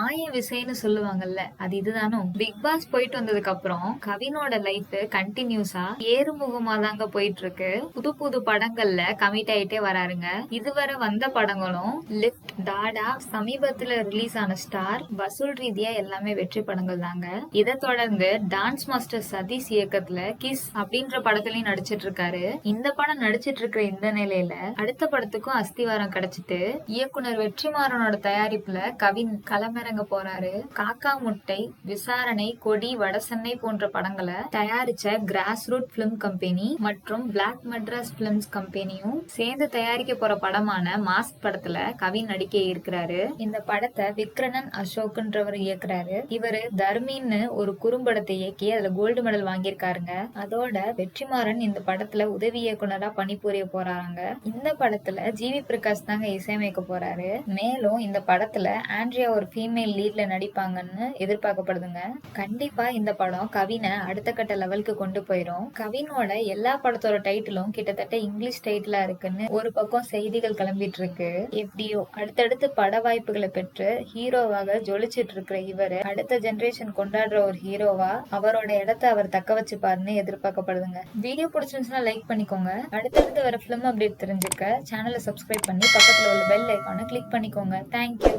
மாய விசைன்னு சொல்லுவாங்கல்ல அது இதுதானோ? பிக் பாஸ் போயிட்டு வந்ததுக்கு அப்புறம் கவினோட லைஃப் கண்டினியூஸா ஏறுமுகமா தாங்க போயிட்டு இருக்கு புது புது படங்கள்ல கமிட் ஆயிட்டே வராருங்க. இதுவரை வந்த படங்களும் லிப்ட் டாடா சமீபத்துல ரிலீஸ் ஆன ஸ்டார் வசூல் ரீதியா எல்லாமே வெற்றி படங்கள் தாங்க. இதை தொடர்ந்து டான்ஸ் மாஸ்டர் சதீஷ் இயக்கத்துல கிஸ் அப்படின்ற படத்துலயும் நடிச்சிட்டு இருக்காரு இந்த படம் நடிச்சிட்டு இருக்கிற இந்த நிலையில அடுத்த படத்துக்கும் அஸ்திவாரம் கிடைச்சிட்டு இயக்குனர் வெற்றிமாறனோட தயாரிப்புல கவின் வழங்க போறாரு. காக்கா முட்டை விசாரணை கொடி வடசென்னை போன்ற படங்களை தயாரிச்ச கிராஸ் ரூட் பிலிம் கம்பெனி மற்றும் பிளாக் மெட்ராஸ் பிலிம்ஸ் கம்பெனியும் சேர்ந்து தயாரிக்க போற படமான மாஸ்க் படத்துல கவின் நடிக்க இருக்கிறாரு. இந்த படத்தை விக்ரணன் அசோக்ன்றவர் இயக்குறாரு. இவரு தர்மின்னு ஒரு குறும்படத்தை இயக்கி அதுல கோல்டு மெடல் வாங்கியிருக்காருங்க. அதோட வெற்றிமாறன் இந்த படத்துல உதவி இயக்குனரா பணிபுரிய போறாங்க. இந்த படத்துல ஜிவி பிரகாஷ் தாங்க இசையமைக்க போறாரு. மேலும் இந்த படத்துல ஆண்ட்ரியா ஒரு ஃபீமேல் லீட்ல நடிப்பாங்கன்னு எதிர்பார்க்கப்படுதுங்க. கண்டிப்பா இந்த படம் கவினை அடுத்த கட்ட லெவலுக்கு கொண்டு போயிரும். கவினோட எல்லா படத்தோட டைட்டிலும் கிட்டத்தட்ட இங்கிலீஷ் டைட்டிலா இருக்குன்னு ஒரு பக்கம் செய்திகள் கிளம்பிட்டு இருக்கு எப்படியோ அடுத்தடுத்து பட வாய்ப்புகளை பெற்று ஹீரோவாக ஜொலிச்சிட்டு இருக்கிற இவரு அடுத்த ஜெனரேஷன் கொண்டாடுற ஒரு ஹீரோவா அவரோட இடத்த அவர் தக்க வச்சுப்பாருன்னு எதிர்பார்க்கப்படுதுங்க. வீடியோ பிடிச்சிருந்துச்சுன்னா லைக் பண்ணிக்கோங்க. அடுத்தடுத்து வர ஃபிலிம் அப்டேட் தெரிஞ்சுக்க சேனலை சப்ஸ்கிரைப் பண்ணி பக்கத்துல உள்ள பெல் ஐக்கானை கிளிக் பண்ணிக்கோங்க. தேங்க்யூ